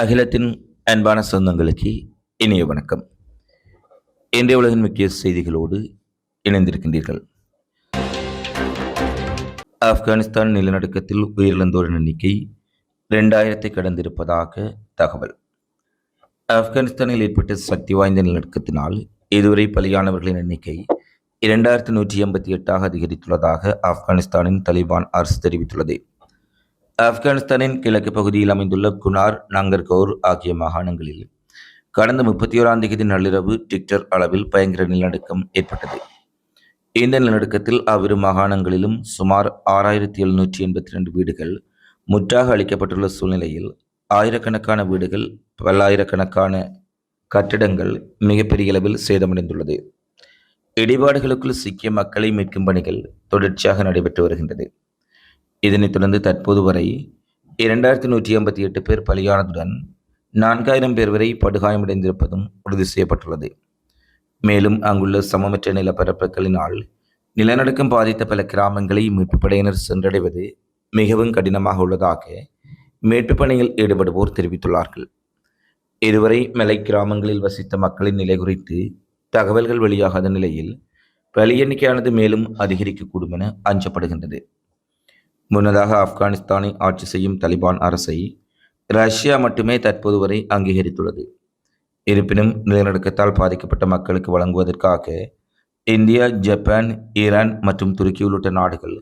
அகிலத்தின் அன்பான சொந்தங்களுக்கு இனிய வணக்கம். இன்றைய உலகின் முக்கிய செய்திகளோடு இணைந்திருக்கின்றீர்கள். ஆப்கானிஸ்தான் நிலநடுக்கத்தில் உயிரிழந்தோரின் எண்ணிக்கை இரண்டாயிரத்தை கடந்திருப்பதாக தகவல். ஆப்கானிஸ்தானில் ஏற்பட்ட சக்தி வாய்ந்த நிலநடுக்கத்தினால் இதுவரை பலியானவர்களின் எண்ணிக்கை இரண்டாயிரத்தி நூற்றி எண்பத்தி எட்டாக அதிகரித்துள்ளதாக ஆப்கானிஸ்தானின் தலிபான் அரசு தெரிவித்துள்ளது. ஆப்கானிஸ்தானின் கிழக்கு பகுதியில் அமைந்துள்ள குனார் நங்கர்கௌர் ஆகிய மாகாணங்களில் கடந்த முப்பத்தி ஓராம் தேதி நள்ளிரவு டிக்டர் அளவில் பயங்கர நிலநடுக்கம் ஏற்பட்டது. இந்த நிலநடுக்கத்தில் அவ்விரு மாகாணங்களிலும் சுமார் ஆறாயிரத்தி எழுநூற்றி எண்பத்தி ரெண்டு வீடுகள் முற்றாக அளிக்கப்பட்டுள்ள சூழ்நிலையில் ஆயிரக்கணக்கான வீடுகள் பல்லாயிரக்கணக்கான கட்டிடங்கள் மிகப்பெரிய அளவில் சேதமடைந்துள்ளது. இடிபாடுகளுக்குள் சிக்கிய மக்களை மீட்கும் பணிகள் தொடர்ச்சியாக நடைபெற்று வருகின்றது. இதனைத் தொடர்ந்து தற்போது வரை இரண்டாயிரத்தி நூற்றி ஐம்பத்தி எட்டு பேர் பலியானதுடன் நான்காயிரம் பேர் வரை படுகாயமடைந்திருப்பதும் உறுதி செய்யப்பட்டுள்ளது. மேலும் அங்குள்ள சமமற்ற நிலப்பரப்புகளினால் நிலநடுக்கம் பாதித்த பல கிராமங்களை மீட்புப் படையினர் சென்றடைவது மிகவும் கடினமாக உள்ளதாக மீட்புப் பணியில் ஈடுபடுவோர் தெரிவித்துள்ளார்கள். இதுவரை மலை கிராமங்களில் வசித்த மக்களின் நிலை குறித்து தகவல்கள் வெளியாகாத நிலையில் பலி எண்ணிக்கையானது மேலும் அதிகரிக்கக்கூடும் என அஞ்சப்படுகின்றது. முன்னதாக ஆப்கானிஸ்தானை ஆட்சி செய்யும் தலிபான் அரசை ரஷ்யா மட்டுமே தற்போது வரை அங்கீகரித்துள்ளது. இருப்பினும் நிலநடுக்கத்தால் பாதிக்கப்பட்ட மக்களுக்கு வழங்குவதற்காக இந்தியா ஜப்பான் ஈரான் மற்றும் துருக்கி உள்ளிட்ட நாடுகள்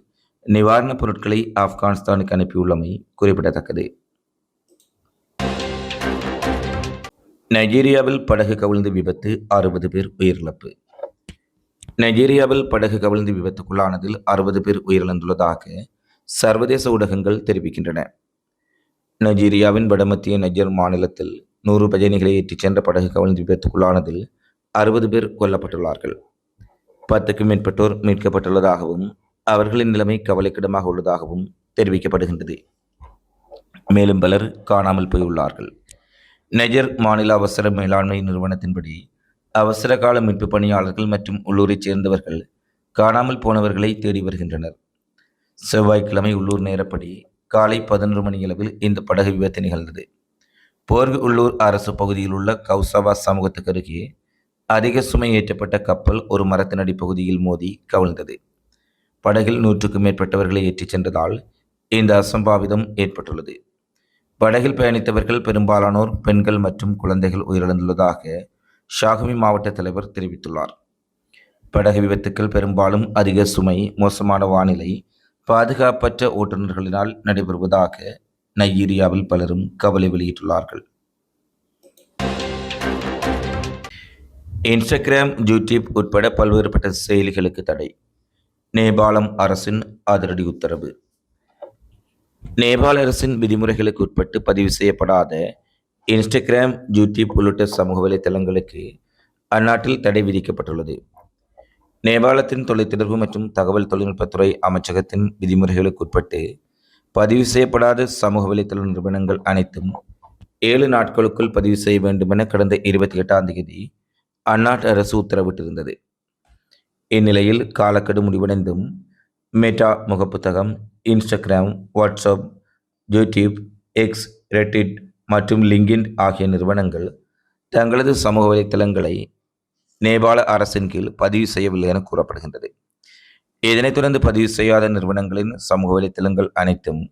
நிவாரணப் பொருட்களை ஆப்கானிஸ்தானுக்கு அனுப்பியுள்ளமை குறிப்பிடத்தக்கது. நைஜீரியாவில் படகு கவிழ்ந்து விபத்து அறுபது பேர் உயிரிழப்பு. நைஜீரியாவில் படகு கவிழ்ந்து விபத்துக்குள்ளானதில் அறுபது பேர் உயிரிழந்துள்ளதாக சர்வதேச ஊடகங்கள் தெரிவிக்கின்றன. நைஜீரியாவின் வடமத்திய நைஜர் மாநிலத்தில் நூறு பஜனைகளை ஏற்றிச் சென்ற படகு கவிழ்ந்து விபத்துக்குள்ளானதில் அறுபது பேர் கொல்லப்பட்டுள்ளார்கள். பத்துக்கும் மேற்பட்டோர் மீட்கப்பட்டுள்ளதாகவும் அவர்களின் நிலைமை கவலைக்கிடமாக உள்ளதாகவும் தெரிவிக்கப்படுகின்றது. மேலும் பலர் காணாமல் போயுள்ளார்கள். நெஜர் மாநில அவசர மேலாண்மை நிறுவனத்தின்படி அவசர கால மீட்பு பணியாளர்கள் மற்றும் உள்ளூரைச் சேர்ந்தவர்கள் காணாமல் போனவர்களை தேடி வருகின்றனர். செவ்வாய்க்கிழமை உள்ளூர் நேரப்படி காலை பதினொரு மணியளவில் இந்த படகு விபத்து நிகழ்ந்தது. போர்கு உள்ளூர் அரசு பகுதியில் உள்ள கௌசவா சமூகத்துக்கு அருகே அதிக சுமை ஏற்றப்பட்ட கப்பல் ஒரு மரத்தின் அடிப்பகுதியில் மோதி கவிழ்ந்தது. படகில் நூற்றுக்கும் மேற்பட்டவர்களை ஏற்றிச் சென்றதால் இந்த அசம்பாவிதம் ஏற்பட்டுள்ளது. படகில் பயணித்தவர்கள் பெரும்பாலானோர் பெண்கள் மற்றும் குழந்தைகள் உயிரிழந்துள்ளதாக ஷாகுமி மாவட்ட தலைவர் தெரிவித்துள்ளார். படகு விபத்துக்கள் பெரும்பாலும் அதிக சுமை மோசமான வானிலை பாதுகாப்பற்ற ஓட்டுநர்களினால் நடைபெறுவதாக நைஜீரியாவில் பலரும் கவலை வெளியிட்டுள்ளார்கள். இன்ஸ்டாகிராம் யூடியூப் உட்பட பல்வேறுபட்ட செயலிகளுக்கு தடை. நேபாளம் அரசின் அதிரடி உத்தரவு. நேபாள அரசின் விதிமுறைகளுக்கு உட்பட்டு பதிவு செய்யப்படாத இன்ஸ்டாகிராம் யூடியூப் உள்ளிட்ட சமூக வலைத்தளங்களுக்கு அந்நாட்டில் தடை விதிக்கப்பட்டுள்ளது. நேபாளத்தின் தொலைத்தொடர்பு மற்றும் தகவல் தொழில்நுட்பத்துறை அமைச்சகத்தின் விதிமுறைகளுக்கு உட்பட்டு பதிவு செய்யப்படாத சமூக வலைத்தள நிறுவனங்கள் அனைத்தும் ஏழு நாட்களுக்குள் பதிவு செய்ய வேண்டுமென கடந்த இருபத்தி எட்டாம் தேதி அந்நாட்டு அரசு உத்தரவிட்டிருந்தது. இந்நிலையில் காலக்கெடு முடிவடைந்தும் Meta முகப்புத்தகம் Instagram WhatsApp YouTube X Reddit மற்றும் லிங்கின் ஆகிய நிறுவனங்கள் தங்களது சமூக வலைத்தளங்களை நேபாள அரசின் கீழ் பதிவு செய்யவில்லை என கூறப்படுகின்றது. இதனைத் தொடர்ந்து பதிவு செய்யாத நிறுவனங்களின் சமூக வலைத்தளங்கள் அனைத்தும்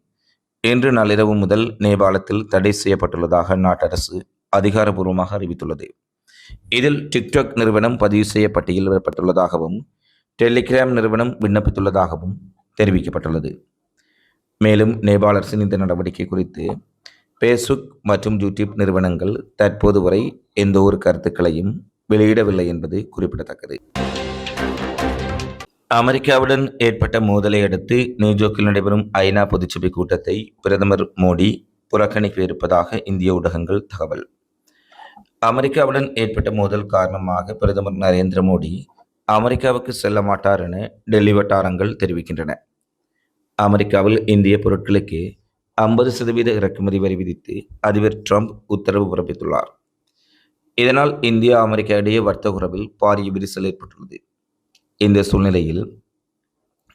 இன்று நள்ளிரவு முதல் நேபாளத்தில் தடை செய்யப்பட்டுள்ளதாக நாட்டரசு அதிகாரபூர்வமாக அறிவித்துள்ளது. இதில் டிக்டாக் நிறுவனம் பதிவு செய்ய பட்டியல் பட்டியலிடப்பட்டுள்ளதாகவும் டெலிகிராம் நிறுவனம் விண்ணப்பித்துள்ளதாகவும் தெரிவிக்கப்பட்டுள்ளது. மேலும் நேபாள அரசின் இந்த நடவடிக்கை குறித்து பேஸ்புக் மற்றும் யூடியூப் நிறுவனங்கள் தற்போது வரை எந்த ஒரு கருத்துக்களையும் வெளியிடவில்லை என்பது குறிப்பிடத்தக்கது. அமெரிக்காவுடன் ஏற்பட்ட மோதலை அடுத்து நியூஜோக்கில் நடைபெறும் ஐநா பொதுச்சபை கூட்டத்தை பிரதமர் மோடி புறக்கணிக்க இருப்பதாக இந்திய ஊடகங்கள் தகவல். அமெரிக்காவுடன் ஏற்பட்ட மோதல் காரணமாக பிரதமர் நரேந்திர மோடி அமெரிக்காவுக்கு செல்ல மாட்டார் என டெல்லி வட்டாரங்கள் தெரிவிக்கின்றன. அமெரிக்காவில் இந்திய பொருட்களுக்கு ஐம்பது சதவீத இறக்குமதி வரி விதித்து அதிபர் ட்ரம்ப் உத்தரவு பிறப்பித்துள்ளார். இதனால் இந்தியா அமெரிக்கா இடையே வர்த்தக உறவில் பாரிய விரிசல் ஏற்பட்டுள்ளது. இந்த சூழ்நிலையில்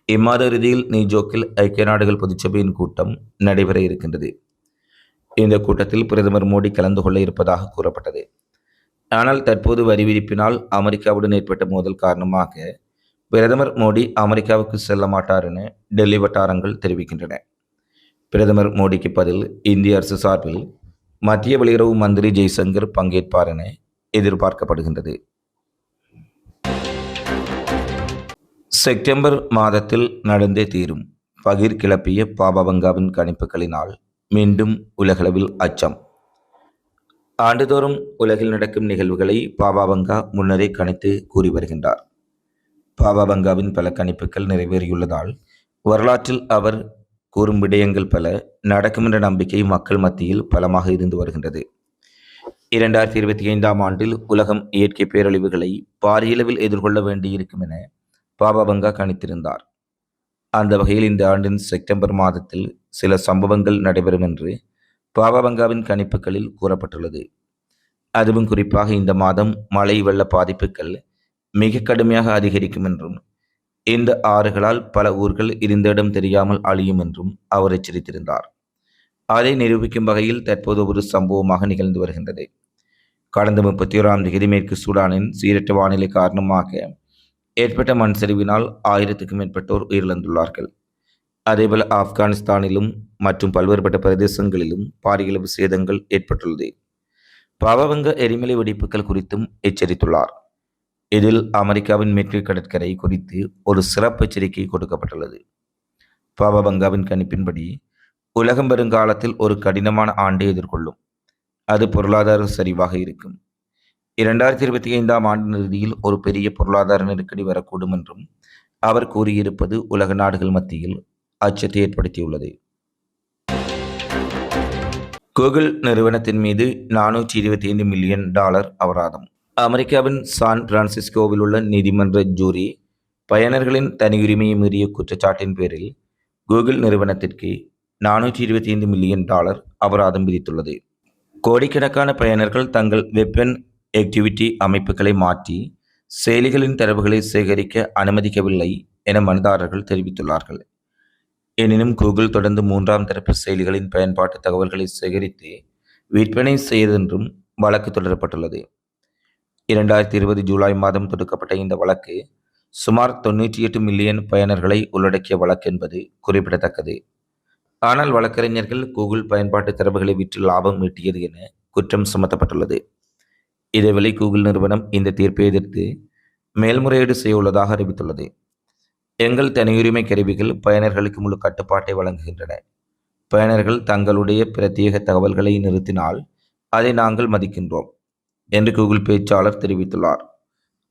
இம்மாத இறுதியில் நியூஜோக்கில் ஐக்கிய நாடுகள் பொதுச்சபையின் கூட்டம் நடைபெற இருக்கின்றது. இந்த கூட்டத்தில் பிரதமர் மோடி கலந்து கொள்ள இருப்பதாக கூறப்பட்டது. ஆனால் தற்போது வரி விதிப்பினால் அமெரிக்காவுடன் ஏற்பட்ட மோதல் காரணமாக பிரதமர் மோடி அமெரிக்காவுக்கு செல்ல மாட்டார் என டெல்லி வட்டாரங்கள் தெரிவிக்கின்றன. பிரதமர் மோடிக்கு பதில் இந்திய அரசு சார்பில் மத்திய வெளியுறவு மந்திரி ஜெய்சங்கர் பங்கேற்பார் என எதிர்பார்க்கப்படுகின்றது. செப்டம்பர் மாதத்தில் நடந்தே தீரும் பகிர் கிளப்பிய பாபவங்காவின் கணிப்புகளினால் மீண்டும் உலகளவில் அச்சம். ஆண்டுதோறும் உலகில் நடக்கும் நிகழ்வுகளை பாபாவங்கா முன்னரே கணித்து கூறி வருகின்றார். பாபாவங்காவின் பல கணிப்புகள் நிறைவேறியுள்ளதால் வரலாற்றில் அவர் கூறும் விடயங்கள் பல நடக்கும் என்ற நம்பிக்கை மக்கள் மத்தியில் பலமாக இருந்து வருகின்றது. இரண்டாயிரத்தி இருபத்தி ஐந்தாம் ஆண்டில் உலகம் இயற்கை பேரழிவுகளை பாரியளவில் எதிர்கொள்ள வேண்டியிருக்கும் என பாபாபங்கா கணித்திருந்தார். அந்த வகையில் இந்த ஆண்டின் செப்டம்பர் மாதத்தில் சில சம்பவங்கள் நடைபெறும் என்று பாபாபங்காவின் கணிப்புகளில் கூறப்பட்டுள்ளது. அதுவும் குறிப்பாக இந்த மாதம் மழை வெள்ள பாதிப்புகள் மிக கடுமையாக அதிகரிக்கும் என்றும் இந்த ஆறுகளால் பல ஊர்கள் இருந்த இடம் தெரியாமல் அழியும் என்றும் அவர் எச்சரித்திருந்தார். அதை நிரூபிக்கும் வகையில் தற்போது ஒரு சம்பவமாக நிகழ்ந்து வருகின்றது. கடந்த முப்பத்தி ஓராம் தேதி மேற்கு சூடானின் சீரற்ற வானிலை காரணமாக ஏற்பட்ட மண் சரிவினால் ஆயிரத்துக்கும் மேற்பட்டோர் உயிரிழந்துள்ளார்கள். அதேபோல ஆப்கானிஸ்தானிலும் மற்றும் பல்வேறுபட்ட பிரதேசங்களிலும் பாரியளவு சேதங்கள் ஏற்பட்டுள்ளது. பாவவங்க எரிமலை வெடிப்புகள் குறித்தும் எச்சரித்துள்ளார். இதில் அமெரிக்காவின் மேற்கு கடற்கரை குறித்து ஒரு சிறப்பு எச்சரிக்கை கொடுக்கப்பட்டுள்ளது. பாவபங்காவின் கணிப்பின்படி உலகம் வருங்காலத்தில் ஒரு கடினமான ஆண்டை எதிர்கொள்ளும். அது பொருளாதார சரிவாக இருக்கும். இரண்டாயிரத்தி இருபத்தி ஐந்தாம் ஆண்டு இறுதியில் ஒரு பெரிய பொருளாதார நெருக்கடி வரக்கூடும் என்றும் அவர் கூறியிருப்பது உலக நாடுகள் மத்தியில் அச்சத்தை ஏற்படுத்தியுள்ளது. கூகுள் நிறுவனத்தின் மீது நானூற்றி இருபத்தி ஐந்து மில்லியன் டாலர் அபராதம். அமெரிக்காவின் சான் பிரான்சிஸ்கோவில் உள்ள நீதிமன்ற ஜூரி பயனர்களின் தனியுரிமையை மீறிய குற்றச்சாட்டின் பேரில் கூகுள் நிறுவனத்திற்கு நானூற்றி இருபத்தி ஐந்து மில்லியன் டாலர் அபராதம் விதித்துள்ளது. கோடிக்கணக்கான பயனர்கள் தங்கள் வெப்பன் ஆக்டிவிட்டி அமைப்புகளை மாற்றி செயலிகளின் தரவுகளை சேகரிக்க அனுமதிக்கவில்லை என மனுதாரர்கள் தெரிவித்துள்ளார்கள். எனினும் கூகுள் தொடர்ந்து மூன்றாம் தரப்பு செயலிகளின் பயன்பாட்டு தகவல்களை சேகரித்து விற்பனை செய்தென்றும் வழக்கு தொடரப்பட்டுள்ளது. இரண்டாயிரத்தி இருபது ஜூலை மாதம் தொடுக்கப்பட்ட இந்த வழக்கு சுமார் தொன்னூற்றி எட்டு மில்லியன் பயனர்களை உள்ளடக்கிய வழக்கு என்பது குறிப்பிடத்தக்கது. ஆனால் வழக்கறிஞர்கள் கூகுள் பயன்பாட்டு தரவுகளை விற்று லாபம் ஈட்டியது என குற்றம் சுமத்தப்பட்டுள்ளது. இதேவேளை கூகுள் நிறுவனம் இந்த தீர்ப்பை எதிர்த்து மேல்முறையீடு செய்ய உள்ளதாக அறிவித்துள்ளது. எங்கள் தனியுரிமை கருவிகள் பயனர்களுக்கு முழு கட்டுப்பாட்டை வழங்குகின்றன. பயனர்கள் தங்களுடைய பிரத்யேக தகவல்களை நிறுத்தினால் அதை நாங்கள் மதிக்கின்றோம். என்று கூகுள் பேச்சாளர் தெரிவித்துள்ளார்.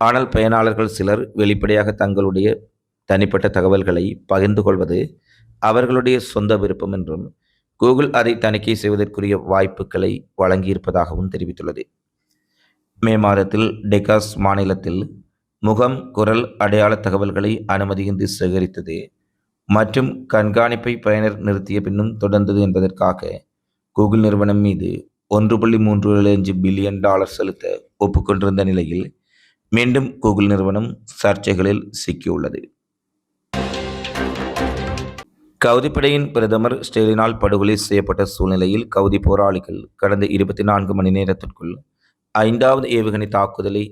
ஆனால் பயனாளர்கள் சிலர் வெளிப்படையாக தங்களுடைய தனிப்பட்ட தகவல்களை பகிர்ந்து கொள்வது அவர்களுடைய சொந்த விருப்பம் என்றும் கூகுள் அதை தணிக்கை செய்வதற்குரிய வாய்ப்புகளை வழங்கியிருப்பதாகவும் தெரிவித்துள்ளது. மே மாதத்தில் டெகாஸ் மாநிலத்தில் முகம் குரல் அடையாள தகவல்களை அனுமதியின்றி சேகரித்தது மற்றும் கண்காணிப்பை பயனர் நிறுத்திய பின்னும் தொடர்ந்தது என்பதற்காக கூகுள் நிறுவனம் மீது ஒன்று புள்ளி மூன்று ஏழு அஞ்சு பில்லியன் டாலர் செலுத்த ஒப்புக்கொண்டிருந்த நிலையில் மீண்டும் கூகுள் நிறுவனம் சர்ச்சைகளில் சிக்கியுள்ளது. கவுதிப்படையின் பிரதமர் ஸ்டேலினால் படுகொலை செய்யப்பட்ட சூழ்நிலையில் கவுதி போராளிகள் கடந்த இருபத்தி நான்கு மணி நேரத்திற்குள் ஐந்தாவது ஏவுகணை தாக்குதலை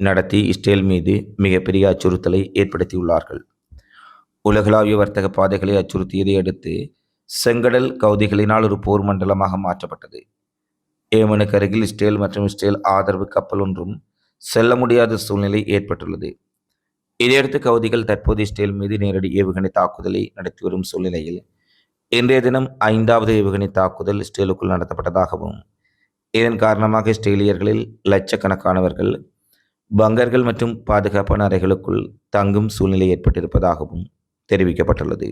நடத்தி இஸ்ரேல் மீது மிகப்பெரிய அச்சுறுத்தலை ஏற்படுத்தியுள்ளார்கள். உலகளாவிய வர்த்தக பாதைகளை அச்சுறுத்தியதை அடுத்து செங்கடல் கவுதிகளினால் ஒரு போர் மண்டலமாக மாற்றப்பட்டது. ஏமனுக்கு அருகில் இஸ்ரேல் மற்றும் இஸ்ரேல் ஆதரவு கப்பல் ஒன்றும் செல்ல முடியாத சூழ்நிலை ஏற்பட்டுள்ளது. இதையடுத்து கவுதிகள் தற்போது இஸ்ரேல் மீது நேரடி ஏவுகணை தாக்குதலை நடத்தி வரும் சூழ்நிலையில் இன்றைய தினம் ஐந்தாவது ஏவுகணை தாக்குதல் இஸ்ரேலுக்குள் நடத்தப்பட்டதாகவும் இதன் காரணமாக இஸ்ரேலியர்களில் லட்சக்கணக்கானவர்கள் பங்கர்கள் மற்றும் பாதுகாப்பான அறைகளுக்குள் தங்கும் சூழ்நிலை ஏற்பட்டிருப்பதாகவும் தெரிவிக்கப்பட்டுள்ளது.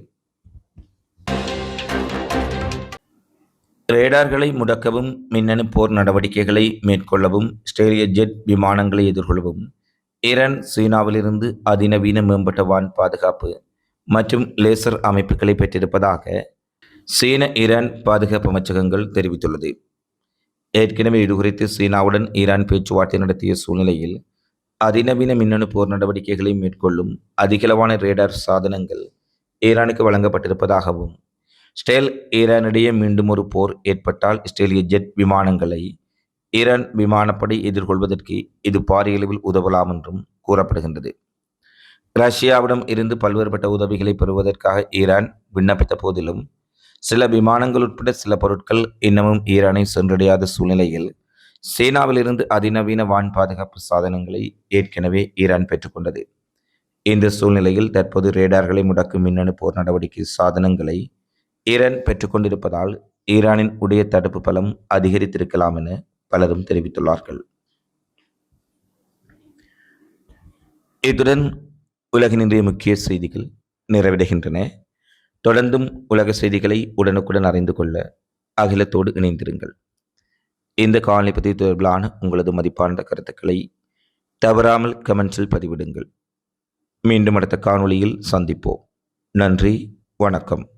ரேடார்களை முடக்கவும் மின்னணு போர் நடவடிக்கைகளை மேற்கொள்ளவும் ஸ்டேலிய ஜெட் விமானங்களை எதிர்கொள்ளவும். ஈரான் சீனாவிலிருந்து அதிநவீன மேம்பட்ட வான் பாதுகாப்பு மற்றும் லேசர் அமைப்புகளை பெற்றிருப்பதாக சீன ஈரான் பாதுகாப்பு அமைச்சகங்கள் தெரிவித்துள்ளது. ஏற்கனவே இதுகுறித்து சீனாவுடன் ஈரான் பேச்சுவார்த்தை நடத்திய சூழ்நிலையில் அதிநவீன மின்னணு போர் நடவடிக்கைகளை மேற்கொள்ளும் அதிகளவான ரேடார் சாதனங்கள் ஈரானுக்கு வழங்கப்பட்டிருப்பதாகவும் ஸ்டேல் ஈரானிடையே மீண்டும் ஒரு போர் ஏற்பட்டால் இஸ்ரேலிய ஜெட் விமானங்களை ஈரான் விமானப்படை எதிர்கொள்வதற்கு இது பாரிய அளவில் உதவலாம் என்றும் கூறப்படுகின்றது. ரஷ்யாவிடம் இருந்து பல்வேறுபட்ட உதவிகளை பெறுவதற்காக ஈரான் விண்ணப்பித்த போதிலும் சில விமானங்கள் உட்பட சில பொருட்கள் இன்னமும் ஈரானை சென்றடையாத சூழ்நிலையில் சீனாவிலிருந்து அதிநவீன வான் பாதுகாப்பு சாதனங்களை ஏற்கனவே ஈரான் பெற்றுக்கொண்டது. இந்த சூழ்நிலையில் தற்போது ரேடார்களை முடக்கும் மின்னணு போர் நடவடிக்கை சாதனங்களை ஈரான் பெற்றுக்கொண்டிருப்பதால் ஈரானின் உடைய தடுப்பு பலம் அதிகரித்திருக்கலாம் என பலரும் தெரிவித்துள்ளார்கள். இத்துடன் உலகின் இன்றைய முக்கிய செய்திகள் நிறைவடைகின்றன. தொடர்ந்தும் உலக செய்திகளை உடனுக்குடன் அறிந்து கொள்ள அகிலத்தோடு இணைந்திருங்கள். இந்த காலனி பதிவு தொடர்பிலான உங்களது மதிப்பார்ந்த கருத்துக்களை தவறாமல் கமெண்ட்ஸில் பதிவிடுங்கள். மீண்டும் அடுத்த காணொளியில் சந்திப்போம். நன்றி வணக்கம்.